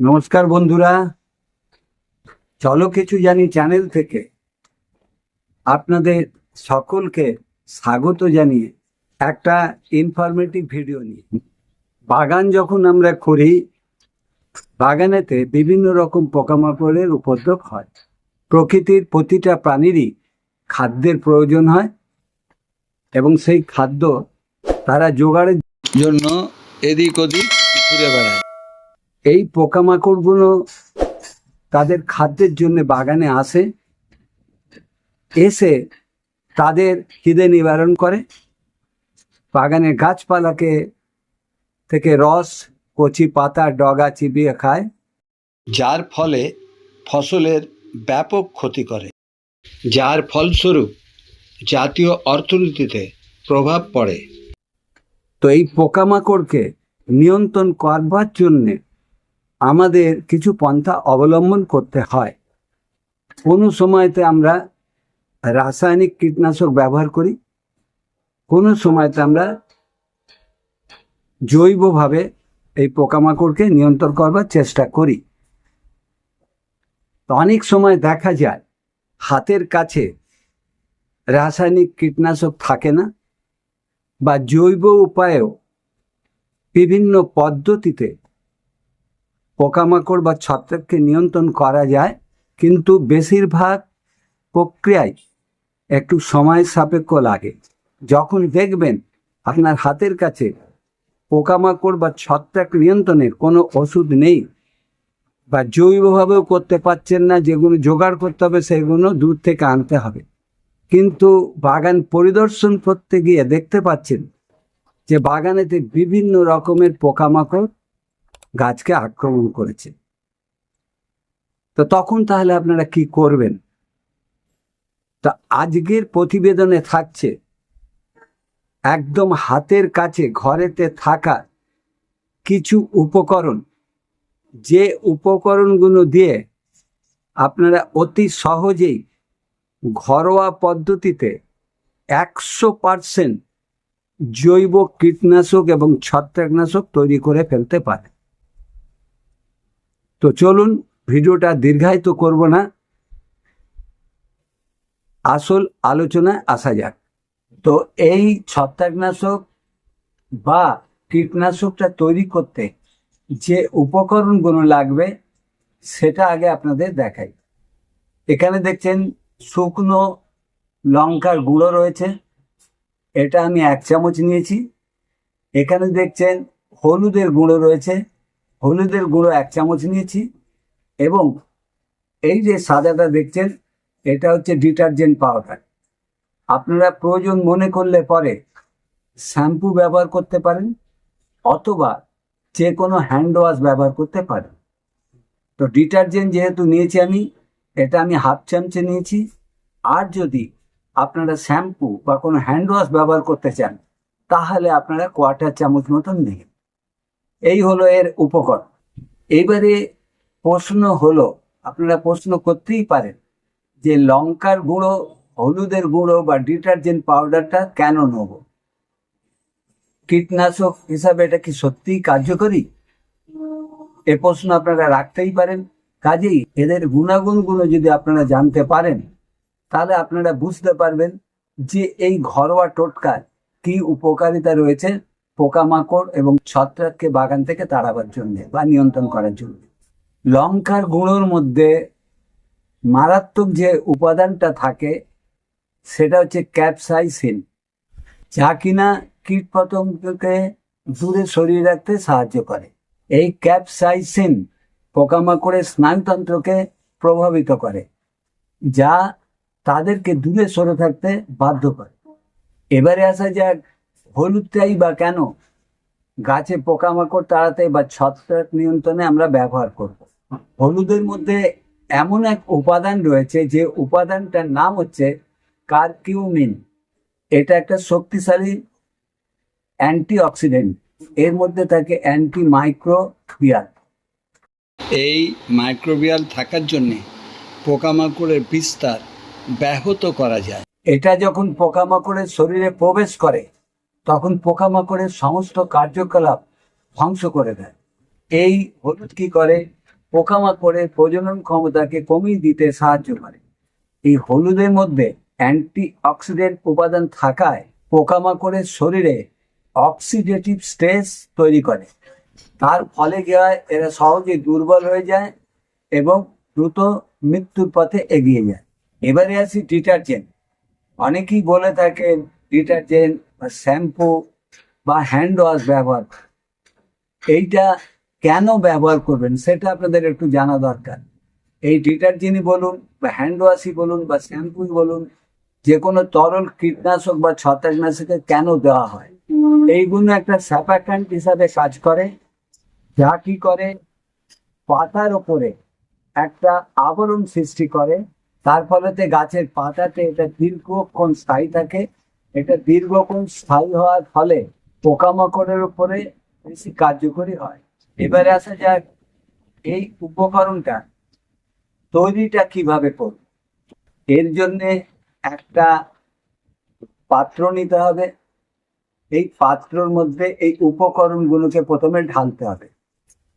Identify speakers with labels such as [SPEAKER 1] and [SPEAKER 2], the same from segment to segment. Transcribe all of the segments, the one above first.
[SPEAKER 1] নমস্কার বন্ধুরা। চলো কিছু জানি চ্যানেল থেকে। আপনাদের সকলকে স্বাগত জানিয়ে একটা ইনফরমেটিভ ভিডিও নিয়ে। বাগান যখন আমরা করি, বাগানেতে বিভিন্ন রকম পোকামাকড়ের উপদ্রব হয়। প্রকৃতির প্রতিটা প্রাণীরই খাদ্যের প্রয়োজন হয় এবং সেই খাদ্য তারা জোগাড়ের জন্য এদিক ওদিক ঘুরে বেড়ায়। এই পোকামাকড়গুলো তাদের খাদ্যের জন্য বাগানে আসে এসে তাদের খিদে নিবারণ করে। বাগানের গাছপালাকে থেকে রস কচি পাতা ডগা চিবিয়ে খায়। যার ফলে ফসলের ব্যাপক ক্ষতি করে। যার ফলস্বরূপ জাতীয় অর্থনীতিতে প্রভাব পড়ে। তো এই পোকামাকড়কে নিয়ন্ত্রণ করবার জন্যে আমাদের কিছু পন্থা অবলম্বন করতে হয়। কোনো সময়তে আমরা রাসায়নিক কীটনাশক ব্যবহার করি, কোনো সময়তে আমরা জৈবভাবে এই পোকামাকড়কে নিয়ন্ত্রণ করবার চেষ্টা করি। অনেক সময় দেখা যায়, হাতের কাছে রাসায়নিক কীটনাশক থাকে না বা জৈব উপায়েও বিভিন্ন পদ্ধতিতে পোকামাকড় বা ছত্রাককে নিয়ন্ত্রণ করা যায়, কিন্তু বেশিরভাগ প্রক্রিয়ায় একটু সময় সাপেক্ষ লাগে। যখন দেখবেন আপনার হাতের কাছে পোকামাকড় বা ছত্রাক নিয়ন্ত্রণের কোনো ওষুধ নেই বা জৈবভাবেও করতে পারছেন না, যেগুলো জোগাড় করতে হবে সেগুলো দূর থেকে আনতে হবে। কিন্তু বাগান পরিদর্শন করতে গিয়ে দেখতে পাচ্ছেন যে বাগানেতে বিভিন্ন রকমের পোকামাকড় গাছকে আক্রমণ করেছে। তো তখন তাহলে আপনারা কি করবেন? তা আজকের প্রতিবেদনে থাকছে, একদম হাতের কাছে ঘরেতে থাকা কিছু উপকরণ। যে উপকরণগুলো দিয়ে আপনারা অতি সহজেই ঘরোয়া পদ্ধতিতে একশো পারসেন্ট জৈব কীটনাশক এবং ছত্রাকনাশক তৈরি করে ফেলতে পারে তো চলুন ভিডিওটা দীর্ঘায়িত করব না। আসল আলোচনায় আসা যাক। তো এই ছত্রাকনাশক বা কীটনাশকটা তৈরি করতে যে উপকরণগুলো লাগবে, সেটা আগে আপনাদের দেখাই। এখানে দেখছেন শুকনো লঙ্কার গুঁড়ো রয়েছে। এটা আমি এক চামচ নিয়েছি। এখানে দেখছেন হলুদের গুঁড়ো রয়েছে। হলুদের গুঁড়ো এক চামচ নিয়েছি এবং এই যে সাদাটা দেখছেন, এটা হচ্ছে ডিটারজেন্ট পাউডার। আপনারা প্রয়োজন মনে করলে পরে শ্যাম্পু ব্যবহার করতে পারেন অথবা যে কোনো হ্যান্ড ওয়াশ ব্যবহার করতে পারেন। তো ডিটারজেন্ট যেহেতু নিয়েছি আমি, এটা আমি হাফ চামচে নিয়েছি। আর যদি আপনারা শ্যাম্পু বা কোনো হ্যান্ড ওয়াশ ব্যবহার করতে চান, তাহলে আপনারা কোয়ার্টার চামচ মতন নেবেন এই হলো এর উপকরণ। এইবারে প্রশ্ন হলো, আপনারা প্রশ্ন করতেই পারেন যে লঙ্কার গুঁড়ো, হলুদের গুঁড়ো বা ডিটারজেন্ট পাউডারটা কেন নেব? কীটনাশক হিসাবে এটা কি সত্যিই কার্যকরী? এ প্রশ্ন আপনারা রাখতেই পারেন। কাজেই এদের গুণাগুণগুলো যদি আপনারা জানতে পারেন, তাহলে আপনারা বুঝতে পারবেন যে এই ঘরোয়া টোটকার কি উপকারিতা রয়েছে। পোকামাকড় এবং ছত্রাককে বাগান থেকে তাড়াবার জন্য বা নিয়ন্ত্রণ করার জন্য। লঙ্কার গুঁড়োর মধ্যে মারাত্মক যে উপাদানটা থাকে, সেটা হচ্ছে ক্যাপসাইসিন, যা কিনা কীট পতঙ্গকে দূরে সরিয়ে রাখতে সাহায্য করে। এই ক্যাপসাইসিন পোকামাকড়ের স্নায়ুতন্ত্রকে প্রভাবিত করে, যা তাদেরকে দূরে সরে থাকতে বাধ্য করে। এবারে আসা যাক হলুদটাই বা কেন? গাছে পোকামাকড় তাড়াতে বা ছত্রাক নিয়ন্ত্রণে আমরা ব্যবহার করব। হলুদের মধ্যে এমন এক উপাদান রয়েছে যে উপাদানটার নাম হচ্ছে কার্কিউমিন। এটা একটা শক্তিশালী অ্যান্টিঅক্সিডেন্ট। এর মধ্যে থাকে অ্যান্টি মাইক্রোবিয়াল এই মাইক্রোবিয়াল থাকার জন্যে পোকামাকড়ের বিস্তার ব্যাহত করা যায়। এটা যখন পোকামাকড়ের শরীরে প্রবেশ করে তখন পোকামাকড়ের সমস্ত কার্যকলাপ ধ্বংস করে দেয়। এই হলুদ কি করে? পোকামাকড়ের প্রজনন ক্ষমতাকে কমিয়ে দিতে সাহায্য করে। এই হলুদের মধ্যে অ্যান্টি অক্সিডেন্ট উপাদান থাকায় পোকামাকড়ের শরীরে অক্সিডেটিভ স্ট্রেস তৈরি করে। তার ফলে কি হয়? এরা সহজে দুর্বল হয়ে যায় এবং দ্রুত মৃত্যুর পথে এগিয়ে যায়। এবারে আসি ডিটারজেন্ট। অনেকেই বলে থাকেন, ডিটারজেন্ট বা শ্যাম্পু বা হ্যান্ড ওয়াশ ব্যবহার এইটা কেন ব্যবহার করবেন সেটা আপনাদের একটু জানা দরকার। এই ডিটারজেন্টই বলুন বা হ্যান্ড ওয়াশই বলুন বা শ্যাম্পুই বলুন যে কোনো তরল কীটনাশক বা ছত্রাকনাশকে কেন দেওয়া হয়? এইগুলো একটা স্যাপাকান্ট হিসাবে কাজ করে, যা কি করে? পাতার ওপরে একটা আবরণ সৃষ্টি করে, তার ফলেতে গাছের পাতাতে এটা দীর্ঘক্ষণ স্থায়ী থাকে এটা দীর্ঘক্ষণ স্থায়ী হওয়ার ফলে পোকামাকড়ের উপরে বেশি কার্যকরী হয়। এবারে আসা যাক এই উপকরণটা তৈরিটা কীভাবে করব। এর জন্যে একটা পাত্র নিতে হবে। এই পাত্রর মধ্যে এই উপকরণগুলোকে প্রথমে ঢালতে হবে।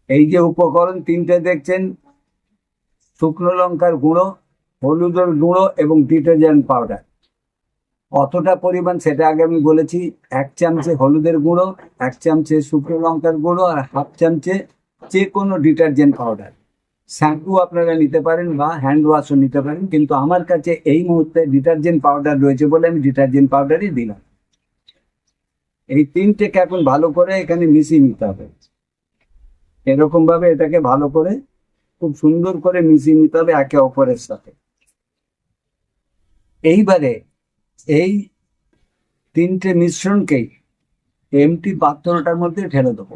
[SPEAKER 1] এই যে উপকরণ তিনটে দেখছেন, শুকনো লঙ্কার গুঁড়ো, হলুদের গুঁড়ো এবং ডিটারজেন্ট পাউডার। কতটা পরিমাণ, সেটা আগে আমি বলেছি, এক চামচে হলুদের গুঁড়ো, এক চামচে শুকনো লঙ্কার গুঁড়ো আর হাফ চামচে যে কোনো ডিটারজেন্ট পাউডার। শ্যাম্পু আপনারা নিতে পারেন বা হ্যান্ড ওয়াশও নিতে পারেন, কিন্তু আমার কাছে এই মুহূর্তে ডিটারজেন্ট পাউডার রয়েছে বলে আমি ডিটারজেন্ট পাউডারই দিলাম এই তিনটেকে এখন ভালো করে এখানে মিশিয়ে নিতে হবে। এরকমভাবে এটাকে ভালো করে, খুব সুন্দর করে মিশিয়ে নিতে হবে একে অপরের সাথে। এইবারে এই তিনটে মিশ্রণকেই এমটি পাত্রটার মধ্যে ঢেলে দেবো।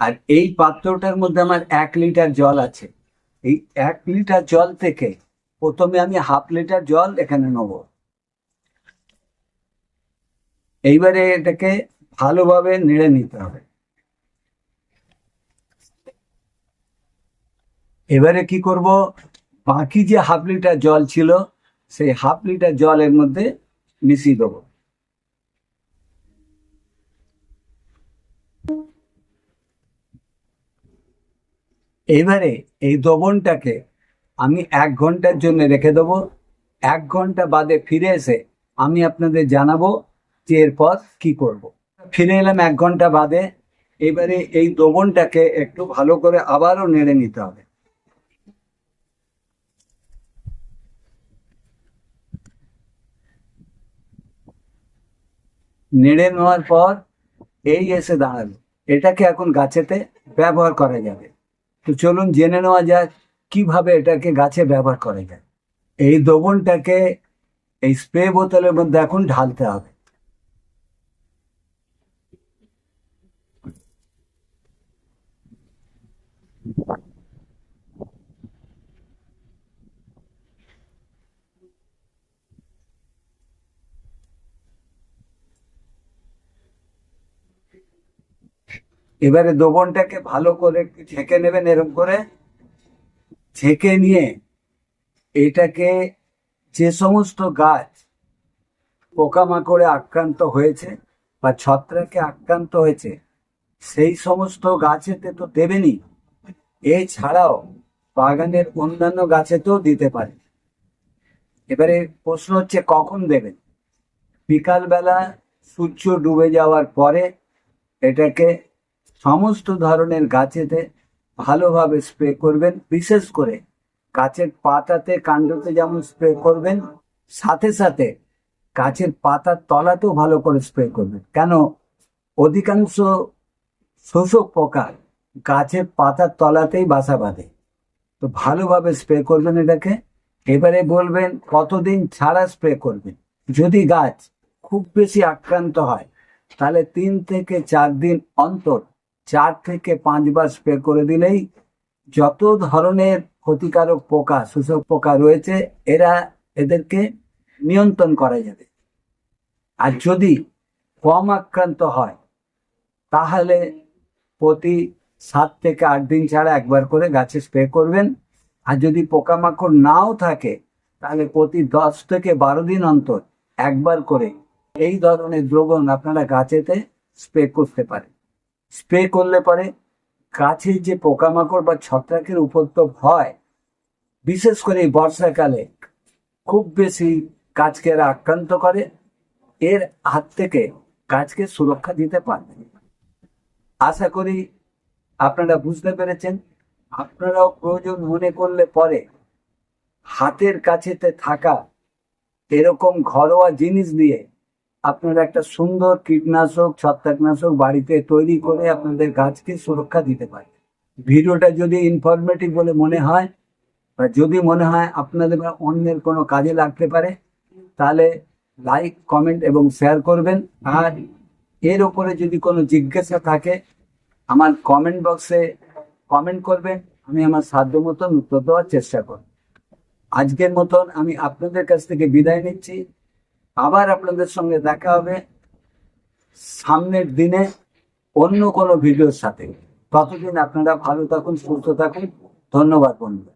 [SPEAKER 1] আর এই পাত্রটার মধ্যে আমার এক লিটার জল আছে। এই এক লিটার জল থেকে প্রথমে আমি হাফ লিটার জল এখানে নেব। এইবারে এটাকে ভালোভাবে নেড়ে নিতে হবে। এবারে কি করব? বাকি যে হাফ লিটার জল ছিল, সেই হাফ লিটার জল এর মধ্যে মিশিয়ে দেবো। এবারে এই দ্রবণটাকে আমি এক ঘণ্টার জন্য রেখে দেবো। এক ঘণ্টা বাদে ফিরে এসে আমি আপনাদের জানাব যে এরপর কি করব। ফিরে এলাম এক ঘণ্টা বাদে। এবারে এই দ্রবণটাকে একটু ভালো করে আবারও নেড়ে নিতে হবে। নেড়ে নেওয়ার পর এই এসে দাঁড়াল। এটাকে এখন গাছেতে ব্যবহার করা যাবে। তো চলুন জেনে নেওয়া যাক কীভাবে এটাকে গাছে ব্যবহার করা যায়। এই দ্রবণটাকে এই স্প্রে বোতলের মধ্যে এখন ঢালতে হবে। এবারে দ্রবণটাকে ভালো করে ছেঁকে নেবেন এরকম করে। ছেঁকে নিয়ে এটাকে যে সমস্ত গাছ পোকামাকড়ে আক্রান্ত হয়েছে বা ছত্রাকে আক্রান্ত হয়েছে, সেই সমস্ত গাছেতে তো দেবেনই। এছাড়াও বাগানের অন্যান্য গাছেতেও দিতে পারে। এবারে প্রশ্ন হচ্ছে, কখন দেবেন? বিকালবেলা সূর্য ডুবে যাওয়ার পরে এটাকে সমস্ত ধরনের গাছেতে ভালোভাবে স্প্রে করবেন, বিশেষ করে গাছের পাতাতে, কাণ্ডতে যেমন স্প্রে করবেন, সাথে সাথে গাছের পাতার তলাতেও ভালো করে স্প্রে করবেন। কেন? অধিকাংশ শোষক পোকা গাছের পাতার তলাতেই বাসা বাঁধে। তো ভালোভাবে স্প্রে করবেন এটাকে। এবারে বলবেন, কতদিন ছাড়া স্প্রে করবেন? যদি গাছ খুব বেশি আক্রান্ত হয়, তাহলে তিন থেকে চার দিন অন্তর চার থেকে পাঁচবার স্প্রে করে দিলেই যত ধরনের ক্ষতিকারক পোকা, শোষক পোকা রয়েছে, এরা এদেরকে নিয়ন্ত্রণ করা যাবে। আর যদি কম আক্রান্ত হয়, তাহলে প্রতি সাত থেকে আট দিন ছাড়া একবার করে গাছে স্প্রে করবেন। আর যদি পোকামাকড় নাও থাকে, তাহলে প্রতি দশ থেকে বারো দিন অন্তর একবার করে এই ধরনের দ্রবণ আপনারা গাছেতে স্প্রে করতে পারেন। স্প্রে করলে পরে গাছের যে পোকামাকড় বা ছত্রাকের উপদ্রব হয়, বিশেষ করে এই বর্ষাকালে, খুব বেশি গাছকে এরা আক্রান্ত করে, এর হাত থেকে গাছকে সুরক্ষা দিতে পারে আশা করি আপনারা বুঝতে পেরেছেন। আপনারাও প্রয়োজন মনে করলে পরে হাতের কাছেতে থাকা এরকম ঘরোয়া জিনিস দিয়ে আপনারা একটা সুন্দর কীটনাশক, ছত্রাকনাশক বাড়িতে তৈরি করে আপনাদের গাছকে সুরক্ষা দিতে পারে ভিডিওটা যদি ইনফরমেটিভ বলে মনে হয়, বা যদি মনে হয় আপনাদের অন্যের কোনো কাজে লাগতে পারে, তাহলে লাইক কমেন্ট এবং শেয়ার করবেন। আর এর ওপরে যদি কোনো জিজ্ঞাসা থাকে, আমার কমেন্ট বক্সে কমেন্ট করবেন। আমি আমার সাধ্য মতন উত্তর দেওয়ার চেষ্টা করব। আজকের মতন আমি আপনাদের কাছ থেকে বিদায় নিচ্ছি। আবার আপনাদের সঙ্গে দেখা হবে। সামনের দিনে অন্য কোনো ভিডিওর সাথে। ততদিন আপনারা ভালো থাকুন, সুস্থ থাকুন। ধন্যবাদ বন্ধু